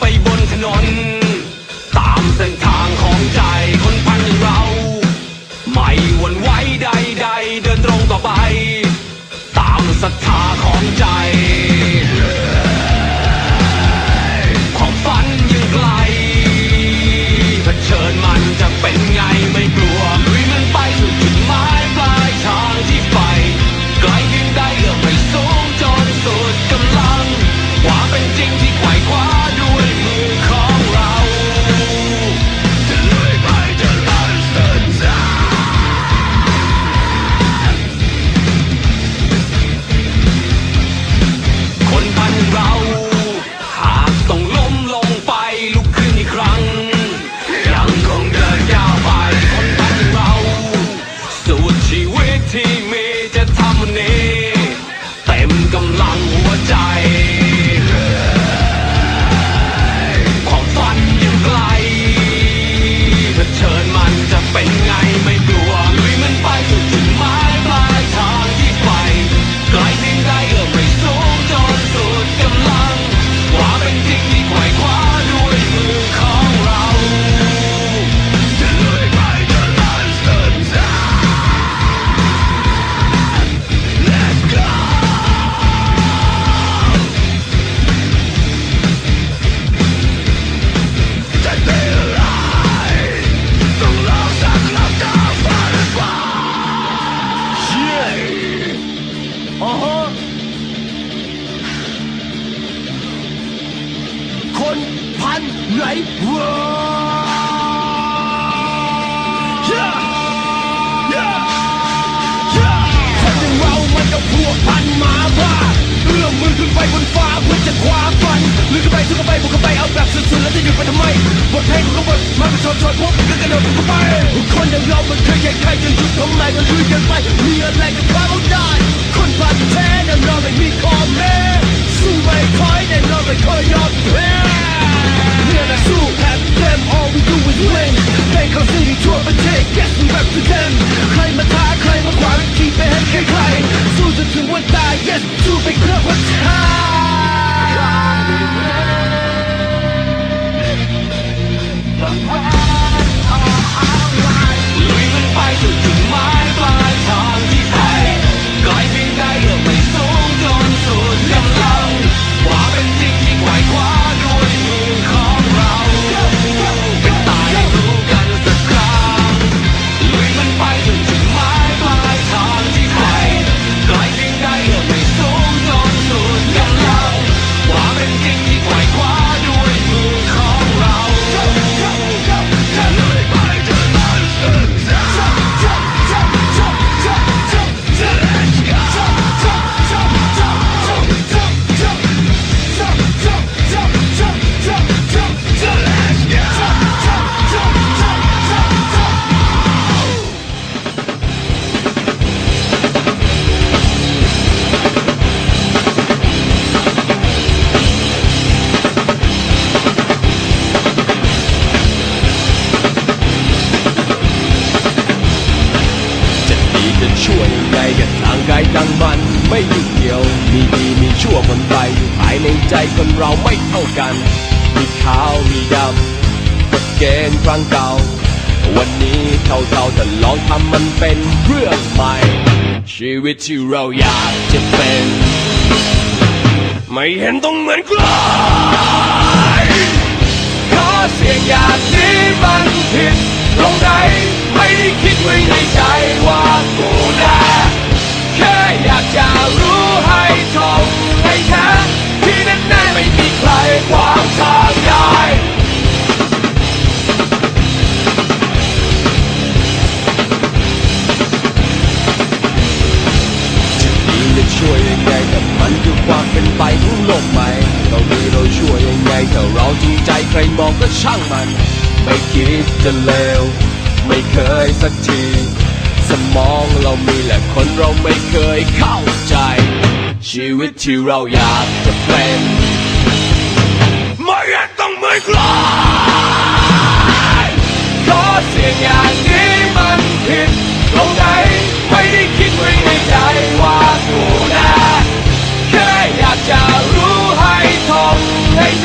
ไปบนถนน เป็นไง คนพันไหนวะย่าย่าย่าคนอย่างเรามันก็พวกพันหมาบ้าเอื้อมมือขึ้นไปบนฟ้าเพื่อจะคว้าฟันลึกเข้าไปลึกเข้าไปบุกเข้าไปเอาแบบสุดๆแล้วจะหยุดไปทำไมบทเพลงของบทมันก็นชนชนพวกมันก็กระโดดเข้าไป คนอย่างเรามันเคยแข่งใครจะหยุดทำไมก็ลุยกันไปมีอะไรก็คว้าเอาได้ ใจคนเราไม่เท่ากัน มีขาวมีดำกฎเกณฑ์ครั้งเก่า วันนี้เท่าๆแต่ลองทำมันเป็นเรื่องใหม่ ชีวิตที่เราอยากจะเป็น ไม่เห็นต้องเหมือนใครขอเสียงอย่างนี้มันผิดตรงไหนไม่ได้คิดไว้ใน ไม่บอกก็ช่างมัน ไม่คิดจะเลว ไม่เคยสักที สมองเรามีแหละคนเราไม่เคยเข้าใจ ชีวิตที่เราอยากจะเป็นไม่ต้องไม่กล้คขอเสียงอย่างนี้มันผิดตรงไหนไม่ได้คิดไว้ในใจว่ากูนะแค่อยากจะรู้ให้ทองให้